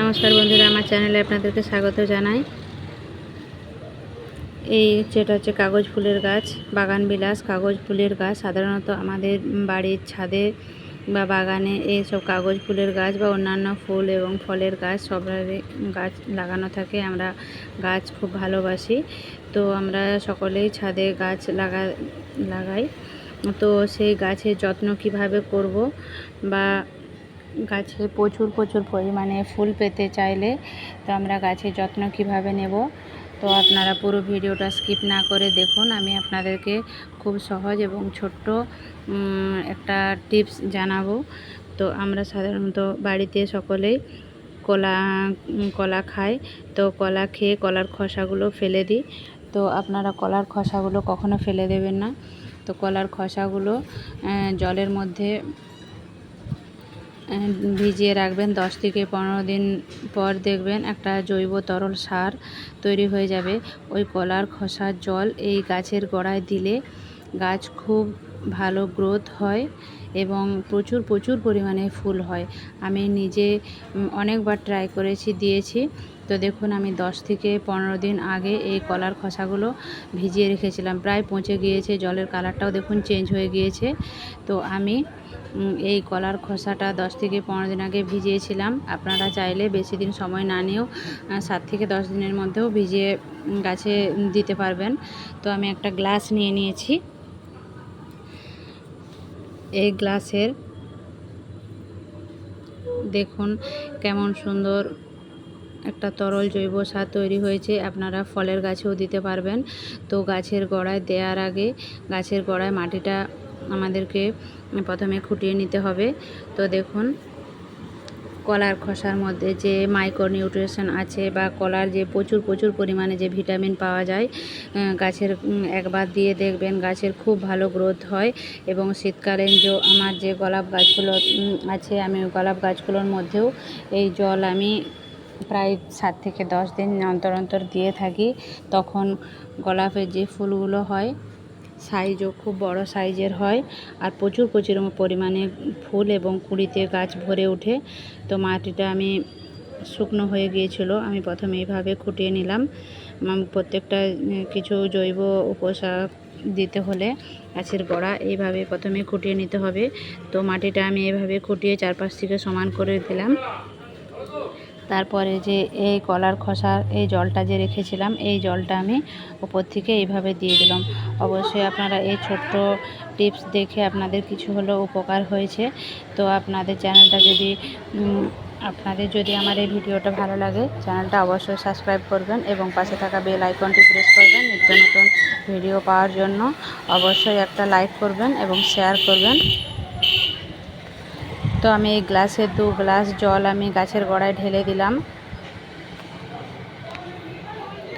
নমস্কার বন্ধুরা, আমার চ্যানেলে আপনাদেরকে স্বাগত জানাই। এই যেটা হচ্ছে কাগজ ফুলের গাছ, বাগান বিলাস, কাগজ ফুলের গাছ, সাধারণত আমাদের বাড়ির ছাদে বা বাগানে এইসব কাগজ ফুলের গাছ বা অন্যান্য ফুল এবং ফলের গাছ, সব গাছ লাগানো থাকে, আমরা গাছ খুব ভালোবাসি। তো আমরা সকলেই ছাদে গাছ লাগা, লাগাই। তো সেই গাছের যত্ন কীভাবে করব বা গাছে প্রচুর প্রচুর পরিমাণে ফুল পেতে চাইলে তো আমরা গাছের যত্ন কীভাবে নেব? তো আপনারা পুরো ভিডিওটা স্কিপ না করে দেখুন। আমি আপনাদেরকে খুব সহজ এবং ছোট্ট একটা টিপস জানাব। তো আমরা সাধারণত বাড়িতে সকলেই কলা কলা খাই। তো কলা খেয়ে কলার খোসাগুলো ফেলে দিই। তো আপনারা কলার খোসাগুলো কখনো ফেলে দেবেন না। তো কলার খোসাগুলো জলের মধ্যে ভিজিয়ে রাখবেন। দশ থেকে পনেরো দিন পর দেখবেন একটা জৈব তরল সার তৈরি হয়ে যাবে। ওই কলার খোসার জল এই গাছের গোড়ায় দিলে গাছ খুব ভালো গ্রোথ হয় এবং প্রচুর প্রচুর পরিমাণে ফুল হয়। আমি নিজে অনেকবার ট্রাই করেছি, দিয়েছি। তো দেখুন, আমি দশ থেকে পনেরো দিন আগে এই কলার খোসাগুলো ভিজিয়ে রেখেছিলাম। প্রায় পচে গিয়েছে, জলের কালারটাও দেখুন চেঞ্জ হয়ে গিয়েছে। তো আমি এই কলার খোসাটা দশ থেকে পনেরো দিন আগে ভিজিয়েছিলাম। আপনারা চাইলে বেশি দিন সময় না নিয়েও সাত থেকে দশ দিনের মধ্যেও ভিজিয়ে গাছে দিতে পারবেন। তো আমি একটা গ্লাস নিয়ে নিয়েছি। এই গ্লাসের। দেখুন কেমন সুন্দর একটা তরল জৈব সার তৈরি হয়েছে। আপনারা ফলের গাছেও দিতে পারবেন। তো গাছের গোড়ায় দেওয়ার আগে গাছের গোড়ায় মাটিটা আমাদেরকে প্রথমে খুঁটিয়ে নিতে হবে। তো দেখুন কলার খোসার মধ্যে যে মাইক্রো নিউট্রিশন আছে বা কলার যে প্রচুর প্রচুর পরিমাণে যে ভিটামিন পাওয়া যায় গাছের একবার দিয়ে দেখবেন গাছের খুব ভালো গ্রোথ হয় এবং শীতকালীন যে আমার যে গোলাপ গাছগুলো আছে আমি গোলাপ গাছগুলোর মধ্যেও এই জল আমি প্রায় সাত থেকে দশ দিন অন্তর অন্তর দিয়ে থাকি। তখন গোলাপের যে ফুলগুলো হয় সাইজও খুব বড় সাইজের হয় আর প্রচুর প্রচুর পরিমাণে ফুল এবং কুড়িতে গাছ ভরে ওঠে। তো মাটিটা আমি শুকনো হয়ে গিয়েছিল, আমি প্রথমে এইভাবে খুঁটিয়ে নিলাম। প্রত্যেকটা কিছু জৈব উপসার দিতে হলে গাছের গোড়া এইভাবে প্রথমে খুঁটিয়ে নিতে হবে। তো মাটিটা আমি এইভাবে খুঁটিয়ে চারপাশ থেকে সমান করে দিলাম। তারপরে যে এই কলার খোসার এই জলটা যে রেখেছিলাম, এই জলটা আমি উপর থেকে এইভাবে দিয়ে দিলাম। অবশ্যই আপনারা এই ছোট্ট টিপস দেখে আপনাদের কিছু হলেও উপকার হয়েছে। তো আপনাদের চ্যানেলটা যদি আপনাদের যদি আমার এই ভিডিওটা ভালো লাগে, চ্যানেলটা অবশ্যই সাবস্ক্রাইব করবেন এবং পাশে থাকা বেল আইকনটি প্রেস করবেন নিত্য নতুন ভিডিও পাওয়ার জন্য। অবশ্যই একটা লাইক করবেন এবং শেয়ার করবেন। তো আমি এই গ্লাসে দু গ্লাস জল আমি গাছের গোড়ায় ঢেলে দিলাম।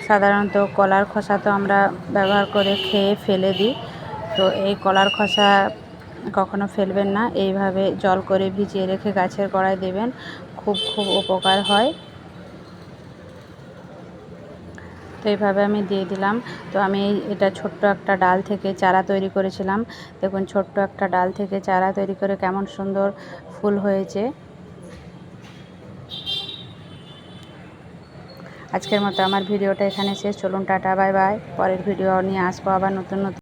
সাধারণত কলার খোসা তো আমরা ব্যবহার করে খেয়ে ফেলে দিই। তো এই কলার খোসা কখনো ফেলবেন না। এইভাবে জল করে ভিজিয়ে রেখে গাছের গোড়ায় দেবেন। খুব খুব উপকার হয়। তো এইভাবে আমি দিয়ে দিলাম। তো আমি এটা ছোট্ট একটা ডাল থেকে চারা তৈরি করেছিলাম। দেখুন, ছোট্ট একটা ডাল থেকে চারা তৈরি করে কেমন সুন্দর ফুল হয়েছে। আজকের মতো আমার ভিডিওটা এখানে শেষ। চলুন, টাটা, বাই বাই। পরের ভিডিও নিয়ে আসব আবার নতুন নতুন